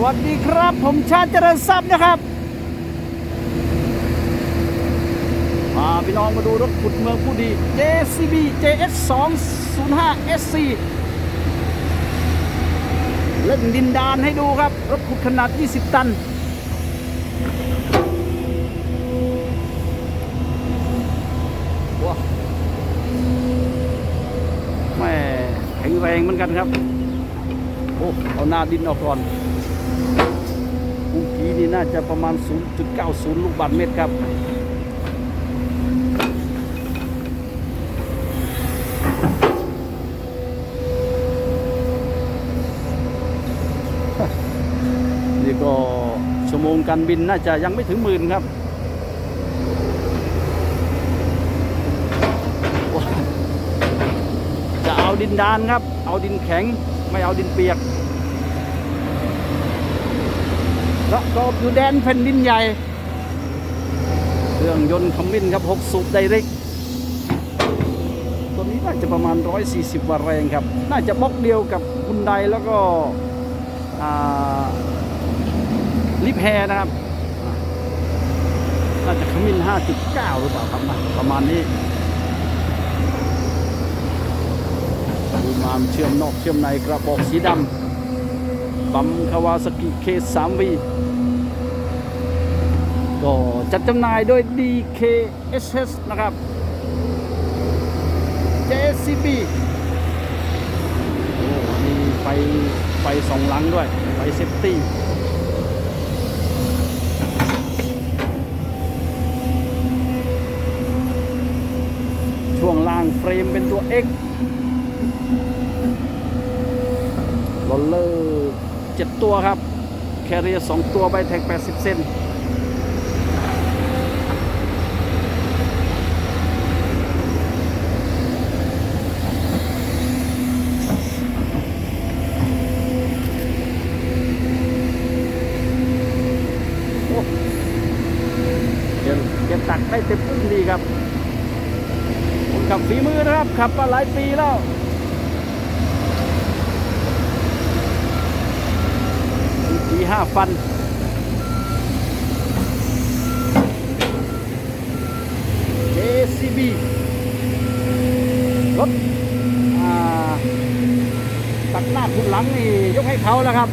วัสดีครับ ผมชาติเจริญทรัพย์นะครับพาพี่น้องมาดูรถขุดเมืองผู้ดี JCB JS 2 0 5 SC เล่นดินดานให้ดูครับ รถขุดขนาด 20 ตัน ว้าแม่แข็งแรงเหมือนกันครับ โอ้ เอาหน้าดินออกก่อน เมื่อกี้นี่น่าจะประมาณ 0.90 ลูกบาศก์เมตรครับนี่ก็ชั่วโมงการบินน่าจะยังไม่ถึงหมื่นครับจะเอาดินดานครับ เอาดินแข็งไม่เอาดินเปียก ประกอบอยู่แดนแผ่นดินใหญ่ เครื่องยนต์คอมมินครับ6สูบไดเรกตัวนี้น่าจะประมาณ 140วัตต์แรงครับ น่าจะบล็อกเดียวกับคุณไดแล้วก็ลิฟแฮร์นะครับ น่าจะคอมมิน5.9 หรือเปล่าครับประมาณนี้ดูมามเชื่อมนอกเชื่อมในกระบอกสีดำปั๊มคาวาสกิเคสามวี ก็จัดจำหน่ายโดย DKSS นะครับ JCB โอ้มีไฟไฟสองหลังด้วย ไฟเซฟตี้ช่วงล่างเฟรมเป็นตัว X โรลเลอร์เจ็ดตัวครับ แคเรียสองตัวใบแท็ก 80 เซนโอ้เดี๋ยวเก็บตัก ได้เต็มพุ่ดีครับคนขับฝีมือนะครับขับมาหลายปีแล้วปีห้าฟัน JCB รถอ่าตัดหน้าคุณหลังนี่ยกให้เขาแล้วครับ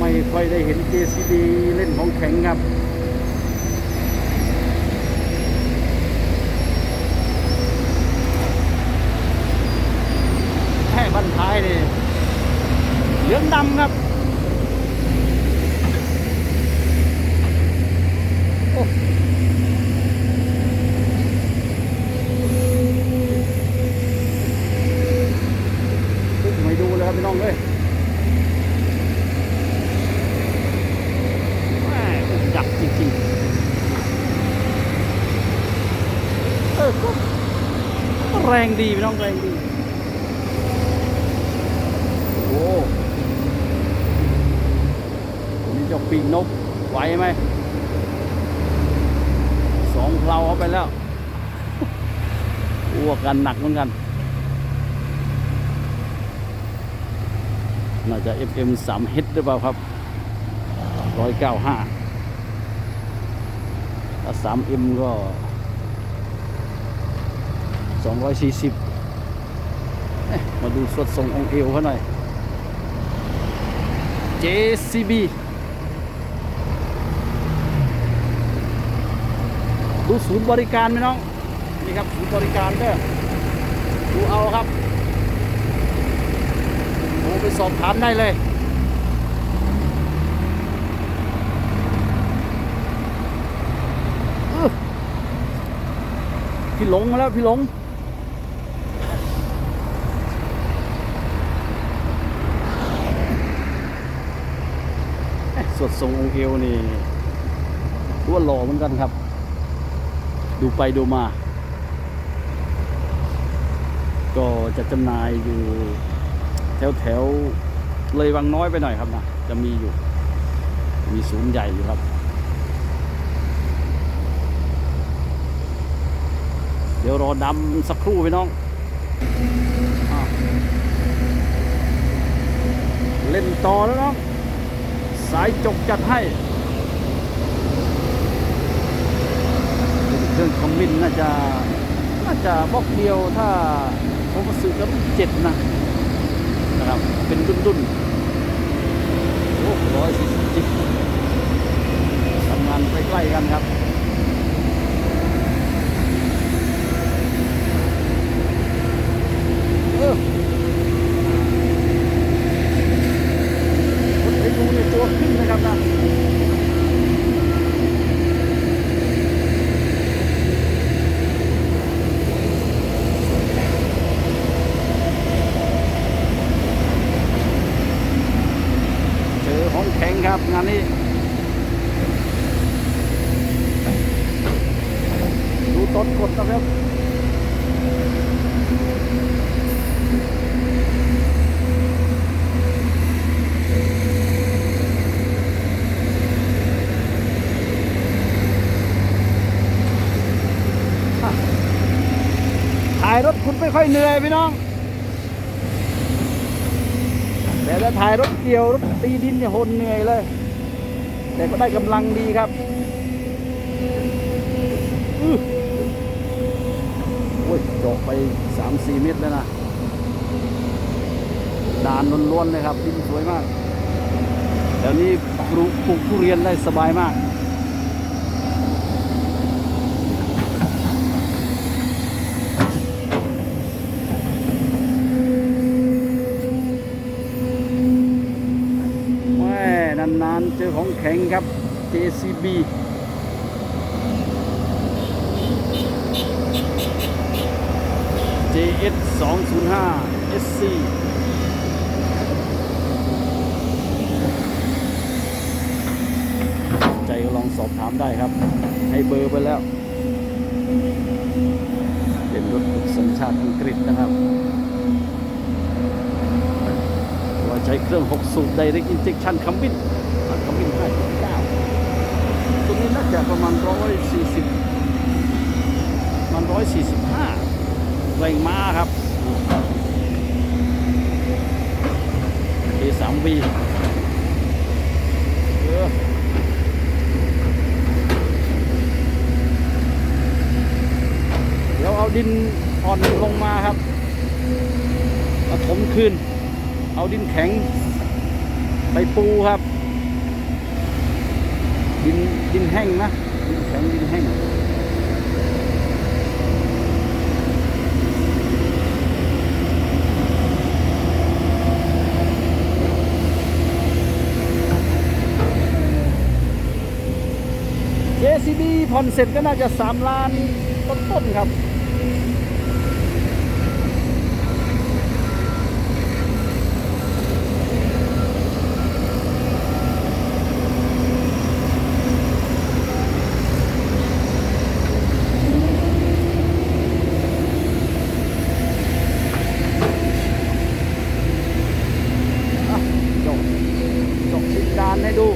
ไม่ค่อยได้เห็น JCB เล่นของแข็งครับ แค่บั นท้ายนี่เหลืองดำครับ โอ้ไม่ดูเลยครับพี่น้องเลยดักจริงๆ เออก็แรงดีพี่น้องแรงดี โอ้ นกไหวไหมสองเพลาเอาไปแล้วอ้วกกันหนักเหมือนกัน น่าจะ FM 3 H หรือเปล่าครับร้อยเก้าห้าถ้าสามเอ็มก็สองร้อยสี่สิบมาดูสวดทรงองเอวเขาหน่อย JCB ดูศูนย์บริการไหมน้องนี่ครับศูนย์บริการเด้อดูเอาครับโทรไปสอบถามได้เลยพี่หลงมาแล้วพี่หลงสวดทรงองค์เอวนี่ตัวหล่อเหมือนกันครับ ดูไปดูมา ก็จะจำหน่ายอยู่แถวแถวๆเลยวังน้อยไปหน่อยครับนะจะมีอยู่ มีศูนย์ใหญ่อยู่ครับ เดี๋ยวรอดำสักครู่พี่น้องอเล่นต่อแล้วเนาะสายจกจัดให้ วินน่าจะน่าจะบล็อกเดียวถ้าผมซื้อก็เจ็ดนะนะครับเป็นดุนดุนโอ้ร้อยสี่สิบจิบทำงานใกล้ๆกันครับ เออคนไปดูในตัวขึ้นนะครับนะ เจอของแข็งครับงานนี้ ดูต้นกดนะครับ ถ่ายรถคุณ ไม่ค่อยเหนื่อยพี่น้อง แต่ถ้าถ่ายรถเกี่ยวรถตีดินเนี่ยโหนเหนื่อยเลย แต่ก็ได้กำลังดีครับอื้อโอยจาะไปสามสี่เมตรแล้วนะด่านล้วนๆเลยครับดินสวยมาก เดี๋ยวนี้ปลูกปลูกทุเรียนได้สบายมาก แม่นานๆเจอ ของแข็งครับ JCB JS 205 SC ใจก็ลองสอบถามได้ครับ ให้เบอร์ไปแล้ว เป็นรถสัญชาติอังกฤษนะครับว่าใช้เครื่อง 6 สูบ Direct Injection คัมบิน5.9ตัวนี้ น่าจะประมาณ140ประมัน145แรงม้าครับ A3V เออเดี๋ยวเอาดินอ่อนลงมาครับมาถมคืนเอาดินแข็งไปปูครับ ดินดินแห้งนะ ดินแข็งดินแห้เจซีบีผ่อนเสร็จก็น่าจะสามล้านต้นๆครับ อะจบจบติดการให้ดู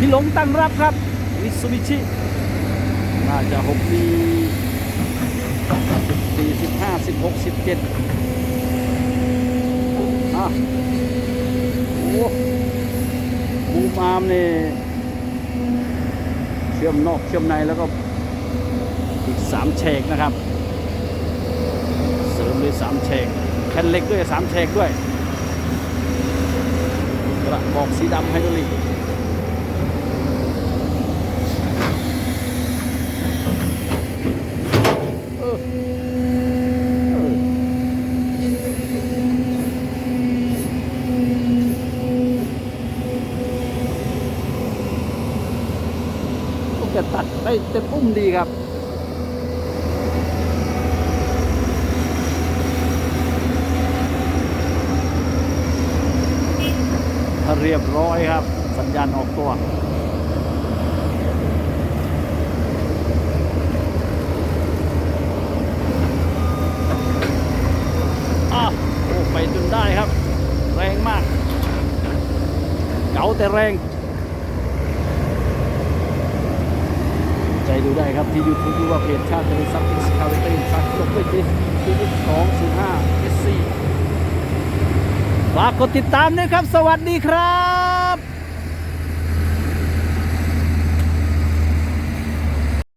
พี่หล งตั้งรับครับมิซูบิชิน่าจะหกปีสี่สิบห้าสิบหกสิบเจ็ดอะโอ้บูมอาร์มเนี่ยเชื่อมนอกเชื่อมในแล้วก็อีกสามเฉกนะครับ เสริมด้วยสามเฉกแผ่นเล็กด้วยสามเฉกด้วยกระบอกสีดำไฮดรอลิก จะตัดได้เต็มอุ้มดีครับเรียบร้อยครับ สัญญาณออกตัว เก๋าแต่แรง ใจดูได้ครับที่ยูทูบหรือว่าเพจชาติเป็นซับอินสคาร์เตอร์ซักยกด้วยดิชีวิตสองศูนย์ห้าเอสซีฝากกดติดตามด้วยครับ สวัสดีครับ